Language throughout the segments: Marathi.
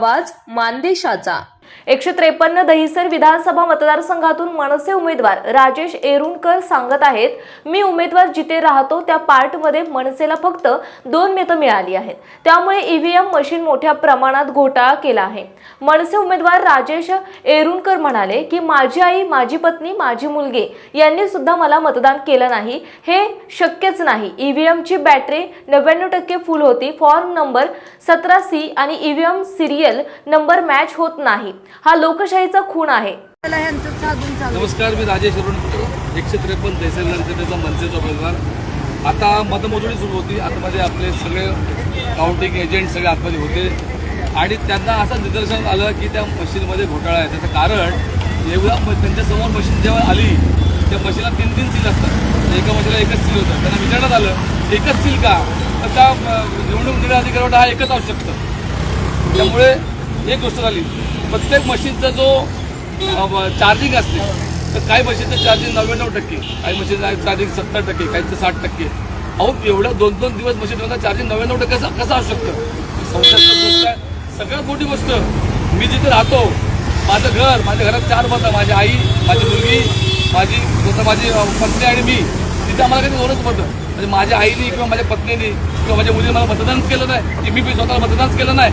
आवाज मानदेशाचा. एकशे त्रेपन्न दहिसर विधानसभा मतदारसंघातून मनसे उमेदवार राजेश एरुणकर सांगत आहेत मी उमेदवार जिथे राहतो त्या पार्टमध्ये मनसेला फक्त दोन मतं मिळाली आहेत. त्यामुळे ईव्हीएम मशीन मोठ्या प्रमाणात घोटाळा केला आहे. मनसे उमेदवार राजेश एरुणकर म्हणाले की माझी आई माझी पत्नी माझी मुलगी यांनी सुद्धा मला मतदान केलं नाही. हे शक्यच नाही. ईव्हीएमची बॅटरी नव्याण्णव टक्के फुल होती. फॉर्म नंबर सतरा सी आणि ईव्हीएम सिरियल नंबर मॅच होत नाही. हा लोकशाहीचा खून आहे. नमस्कार मी राजेश अरुण एकशे त्रेपन्न तहसील विधानसभेचा मनसेचा उमेदवार. आता मतमोजणी सुरू होती. आतमध्ये आपले सगळे काउंटिंग एजंट सगळे आतमध्ये होते. आणि त्यांना असं निदर्शन आलं की त्या मशीनमध्ये घोटाळा आहे. त्याचं कारण एवढा त्यांच्यासमोर मशीन जेव्हा आली त्या मशीनला तीन तीन सील असतात. एका मशीनला एकच सील होतं. त्यांना विचारण्यात आलं एकच सील का? तर त्या निवडणूक निर्णय अधिकारी हा एकच असू शकतं त्यामुळे एक गोष्ट झाली. प्रत्येक मशीनचा जो चार्जिंग असते तर काही मशीनचं चार्जिंग नव्याण्णव टक्के काही मशीनचं चार्जिंग सत्तर टक्के काहीचं साठ टक्के. अहो एवढं दोन दोन दिवस मशीन चार्जिंग नव्याण्णव टक्के कसं असू शकतं? संशयास्पद गोष्ट आहे सगळ्यात मोठी गोष्ट मी जिथे राहतो माझं घर माझ्या घरात चार मतं माझी आई माझी मुलगी माझी जसं माझी पत्नी आणि मी तिथे आम्हाला काही दोनच मतं म्हणजे माझ्या आईने किंवा माझ्या पत्नीने किंवा माझ्या मुलीने मला मतदानच केलं नाही की मी स्वतःला मतदानच केलं नाही.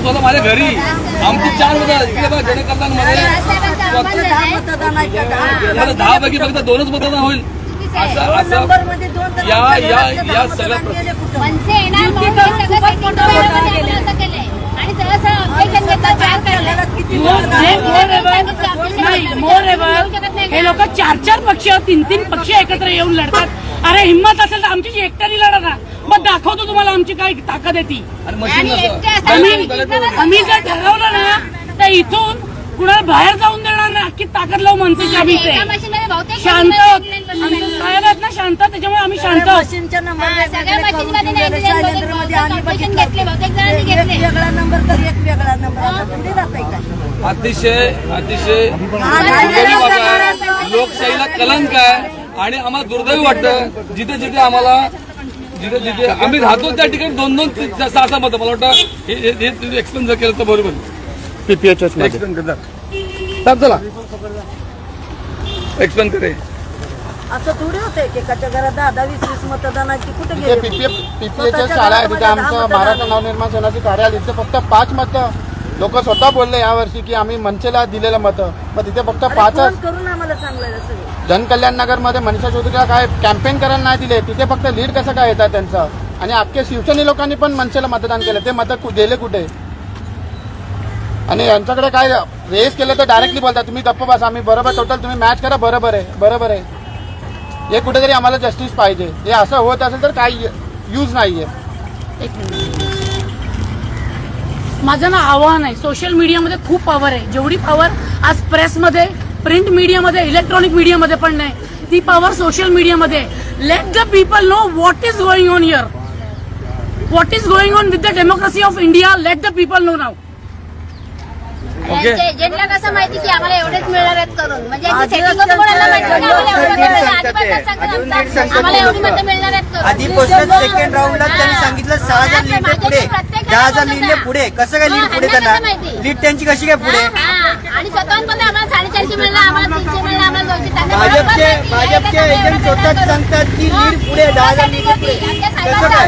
स्वतः माझ्या घरी. आमची चार जनकल्याणमध्ये दहा पैकी फक्त दोनच मतदान होईल. असं या या या सगळ्या हे लोक चार चार पक्ष तीन तीन पक्ष एकत्र येऊन लढतात. अरे हिंमत असेल तर आमची एकट्याने लढा ना. मग दाखवतो तुम्हाला आमची काय ताकद आहे ती. आणि मशीन आणि एकटे नसतं असं आम्ही जर ठरवलं ना तर इथून कुणाला बाहेर जाऊन देणार नाही अख्खी ताकद लावू आम्ही इथे बहुतेक शांत मशीनमध्ये आहोत. 99% आमचे साहेब आहेत ना शांत त्याच्यामुळे आम्ही शांत सगळ्या आहोत. मशीनच्या नंबर वेगवेगळे सगळ्या करून मशीनमध्ये ठेवलेले. 99 शैलेंद्रमध्ये आम्ही बहुतेक बघितलं. घेतले, बहुतेक जणांनी एक घेतले. वेगळा नंबर तर एक वेगळा नंबर. आता थोडी जात आहे का अतिशय अतिशय. लोकशाहीला कलंक आहे आणि आम्हाला दुर्दैवी वाटतं जिथे जिथे आम्हाला जिथे जिथे आम्ही राहतो त्या ठिकाणी दोन दोन सहा सहा मतं मला वाटतं हे एक्सप्लेन जर केलं तर बरोबर मध्ये. एक्सप्लेन करतात चला. एक्सप्लेन करे. असं थोडी होते एकेकाच्या घरात दहा दहा वीस वीस मतदानाची कुठे पीपीएफ पीपीएच्या शाळा आहे तिथे आमचं. महाराष्ट्र नवनिर्माण सेनाचे कार्यालय तिथे फक्त पाच मतं लोक स्वतः बोलले यावर्षी की आम्ही मनसेला दिलेलं मतं. मग तिथे फक्त फोन करून आम्हाला जनकल्याण नगरमध्ये मनीषा चौधरीला काय कॅम्पेन करायला नाही दिले तिथे फक्त लीड कसं काय येतात त्यांचं? आणि अख्खे शिवसेने लोकांनी पण मनसेला मतदान केलं ते मतं गेले कुठे? आणि यांच्याकडे काय रेस केलं तर डायरेक्टली बोलतात तुम्ही गप्प बसा आम्ही बरोबर टोटल तुम्ही मॅच करा बरोबर आहे बरोबर आहे. हे कुठेतरी आम्हाला जस्टिस पाहिजे. हे असं होत असेल तर काही यूज नाहीये. एक मिनिट. माझं ना आव्हान आहे. सोशल मीडियामध्ये खूप पॉवर आहे. जेवढी पॉवर आज प्रेसमध्ये प्रिंट मीडियामध्ये इलेक्ट्रॉनिक मीडियामध्ये पण नाही ती पॉवर सोशल मीडियामध्ये let the people know what is going on here what is going on with the democracy of India let the people know नाव एजंटला कसं माहिती की आम्हाला एवढेच मिळणार आहेत करून. म्हणजे यांची setting होतं कोणाला माहिती की आम्हाला एवढं मिळणार आहे. आधीपासूनच सांगतात आमचा- आम्हाला एवढी मतं मिळणार आहेत करून. आधीपासून सेकंड राऊंडला त्यांनी सांगितलं सहा हजार लीड मागे पुढे. दहा हजार होता. पुढे. कसं काय लीड हा, पुढे त्यांना? लीड त्यांची कशी काय पुढे? आणि स्वतःहून पण आम्हाला साडेचारशे मिळणार आम्हाला तीनशे मिळणार आम्हाला दोनशे. त्यांना बरोबर भाजपचे. भाजपचे एजंट स्वतःच सांगतात की. लीड पुढे दहा हजार होती. पुढे. कसं काय?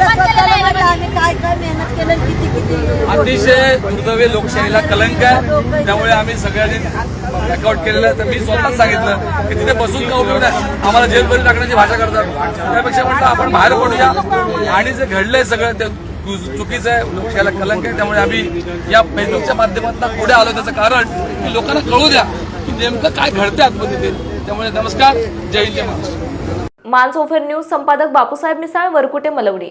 काय काय मेहनत केलं किती किती अतिशय दुर्दैवी लोकशाहीला कलंक आहे. त्यामुळे आम्ही सगळ्यांनी अकाउंट केलेलं आहे. तर मी स्वतःच सांगितलं की तिथे बसून का उपयोग नाही आम्हाला जेलमध्ये टाकण्याची भाषा करतात. त्यापेक्षा म्हटलं आपण बाहेर पडूया. आणि जे घडलंय सगळं ते चुकीचं आहे. लोकशाहीला कलंक आहे. त्यामुळे आम्ही या फेसबुकच्या माध्यमातून पुढे आलो. त्याचं कारण की लोकांना कळू द्या की नेमकं काय घडतंय आतमध्ये. ते त्यामुळे नमस्कार. जय हिंद जय महाराष्ट्र. मानसोफर न्यूज संपादक बापूसाहेब मिसाळ वरकुटे मलवडी.